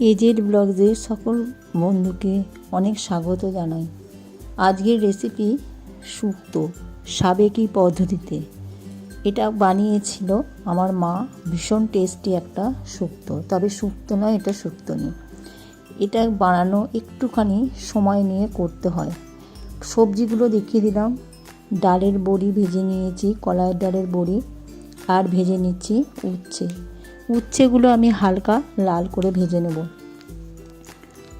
AZ ব্লগসের সকল বন্ধুকে অনেক স্বাগত জানাই। আজকের রেসিপি শুক্তো, সাবেকি পদ্ধতিতে। এটা বানিয়েছিল আমার মা, ভীষণ টেস্টি একটা শুক্তো। তবে শুক্তো নয় এটা শুক্তো নেই। এটা বানানো একটুখানি সময় নিয়ে করতে হয়। সবজিগুলো দেখিয়ে দিলাম। ডালের বড়ি ভেজে নিয়েছি, কলাইয়ের ডালের বড়ি, আর ভেজে নিচ্ছি উচ্ছে। উচ্ছেগুলো আমি হালকা লাল করে ভেজে নেব।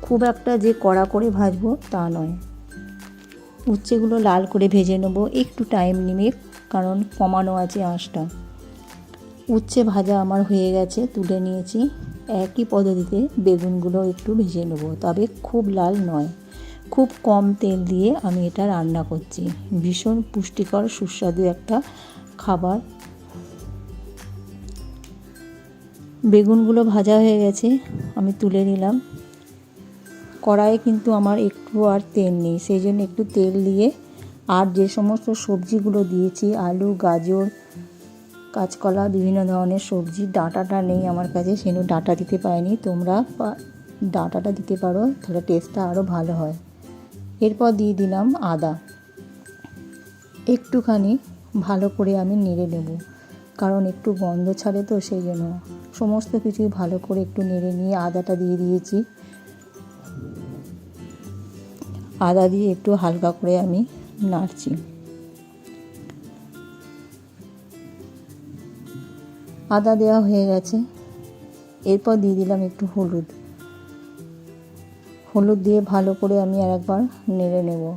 খুব একটা যে কড়া করে ভাজবো তা নয়। উচ্ছেগুলো লাল করে ভেজে নেব, একটু টাইম নিবে কারণ কমানো আছে আঁশটা উচ্ছে ভাজা আমার হয়ে গেছে, তুলে নিয়েছি। একই পদ্ধতিতে বেগুনগুলো একটু ভেজে নেব, তবে খুব লাল নয়। খুব কম তেল দিয়ে আমি এটা রান্না করছি। ভীষণ পুষ্টিকর, সুস্বাদু একটা খাবার বেগুনগুলো ভাজা হয়ে গেছে, আমি তুলে নিলাম। কড়াইয়ে কিন্তু আমার একটু আর তেল নেই, সেই জন্য একটু তেল দিয়ে আর যে সমস্ত সবজিগুলো দিয়েছি, আলু, গাজর, কাঁচকলা, বিভিন্ন ধরনের সবজি, ডাঁটাটা নেই আমার কাছে সেজন্য ডাঁটা দিতে পারিনি। তোমরা ডাঁটাটা দিতে পারো, তাহলে টেস্টটা আরও ভালো হয়। এরপর দিয়ে দিলাম আদা। একটুখানি ভালো করে আমি নেড়ে নেব। কারণ একটু গন্ধ ছাড়ে তো সেই জন্য। সমস্ত কিছুই ভালো করে একটু নেড়ে নিয়ে আদাটা দিয়ে দিয়েছি। আদা দিয়ে একটু হালকা করে আমি নাড়ছি। আদা দেওয়া হয়ে গেছে। এরপর দিয়ে দিলাম একটু হলুদ। হলুদ দিয়ে ভালো করে আমি আর একবার নেড়ে নেব।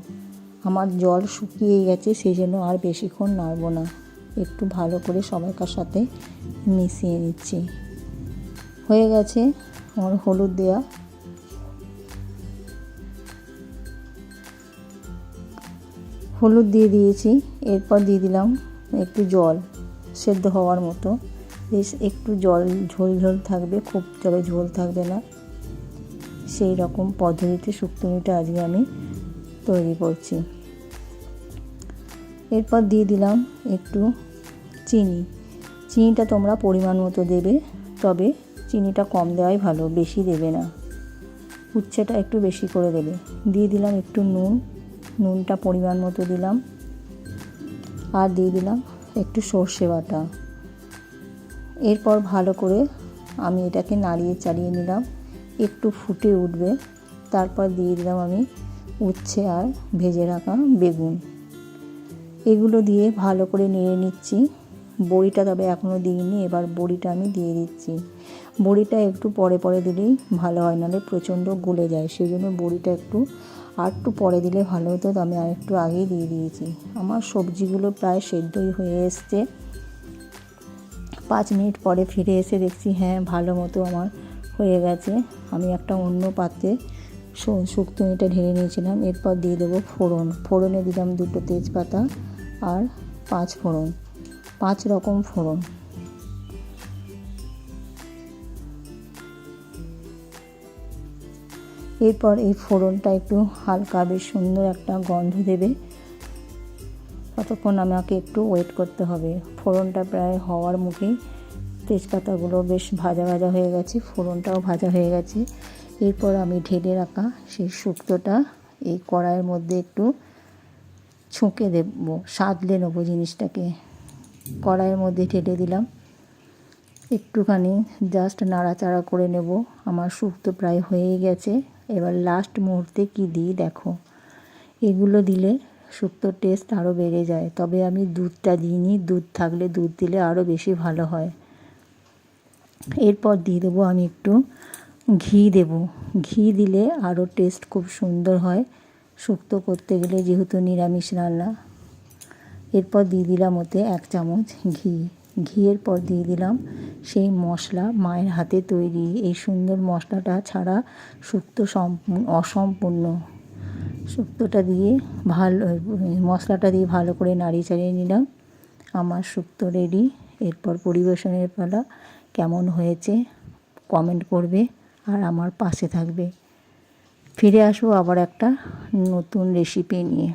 আমার জল শুকিয়ে গেছে, সেই জন্য আর বেশিক্ষণ নাড়ব না। একটু ভালো করে সবাইকার সাথে মিশিয়ে নিচ্ছি। হয়ে গেছে আমার হলুদ দেওয়া হলুদ দিয়ে দিয়েছি, এরপর দিয়ে দিলাম একটু জল, সেদ্ধ হওয়ার মতো। বেশ একটু জল, ঝোল ঝোল থাকবে, খুব তবে ঝোল থাকবে না। সেই রকম পদ্ধতিতে শুক্তমিটা আজকে আমি তৈরি করছি। এরপর দিয়ে দিলাম একটু চিনি। চিনিটা তোমরা পরিমাণ মতো দেবে, তবে চিনিটা কম দেওয়াই ভালো, বেশি দেবে না। উচ্ছেটা একটু বেশি করে দেবে। দিয়ে দিলাম একটু নুন। নুনটা পরিমাণ মতো দিলাম। আর দিয়ে দিলাম একটু সর্ষে বাটা। এরপর ভালো করে আমি এটাকে নাড়িয়ে চাড়িয়ে নিলাম। একটু ফুটে উঠবে। তারপর দিয়ে দিলাম আমি উচ্ছে আর ভেজে রাখা বেগুন। এগুলো দিয়ে ভালো করে নেড়ে নিচ্ছি। বড়িটা তবে এখনও দিইনি, এবার বড়িটা আমি দিয়ে দিচ্ছি। বড়িটা একটু পরে পরে দিলেই ভালো হয়, নাহলে প্রচণ্ড গলে যায় সেই জন্য বড়িটা একটু আর একটু পরে দিলে ভালো হতো, তো আমি আর একটু আগেই দিয়ে দিয়েছি। আমার সবজিগুলো প্রায় সেদ্ধই হয়ে এসছে। পাঁচ মিনিট পরে ফিরে এসে দেখছি হ্যাঁ ভালো মতো আমার হয়ে গেছে। আমি একটা অন্য পাত্রে শুক্তমিটা ঢেলে নিয়েছিলাম, এরপর দিয়ে দেবো ফোড়ন। ফোড়নে দিলাম দুটো তেজপাতা আর পাঁচ ফোড়ন। পাঁচ রকম ফোড়ন। এরপর এই ফোড়নটা একটু হালকা বেশ সুন্দর একটা গন্ধ দেবে। ততক্ষণ আমাকে একটু ওয়েট করতে হবে। ফোড়নটা প্রায় হওয়ার মুখেই তেজপাতাগুলো বেশ ভাজা ভাজা হয়ে গেছে, ফোড়নটাও ভাজা হয়ে গেছে। এরপর আমি ঢেলে রাখা সেই শুক্তোটা এই কড়াইয়ের মধ্যে একটু ছুঁকে দেবো সাদলে নেব জিনিসটাকে। কড়াইয়ের মধ্যে ঢেলে দিলাম। একটুখানি জাস্ট নাড়াচাড়া করে নেব। আমার শুক্তো প্রায় হয়েই গেছে। এবার লাস্ট মুহূর্তে কি দিই দেখো। এগুলো দিলে শুক্তোর টেস্ট আরও বেড়ে যায়। তবে আমি দুধটা দিইনি। দুধ থাকলে দুধ দিলে আরও বেশি ভালো হয়। এরপর দিয়ে দেবো আমি একটু ঘি দেব। ঘি দিলে আরও টেস্ট খুব সুন্দর হয়। শুক্তো করতে গেলে যেহেতু নিরামিষ রান্না এরপর দিয়ে দিলাম ওতে এক চামচ ঘি। ঘিয়ের পর দিয়ে দিলাম সেই মশলা মায়ের হাতে তৈরি। এই সুন্দর মশলাটা ছাড়া শুক্তো অসম্পূর্ণ শুক্তোটা দিয়ে ভালো মশলাটা দিয়ে ভালো করে নাড়িয়ে চাড়িয়ে নিলাম। আমার শুক্তো রেডি এরপর পরিবেশনের পালা কেমন হয়েছে কমেন্ট করবে আর আমার পাশে থাকবে। ফিরে আসব আবার একটা নতুন রেসিপি নিয়ে।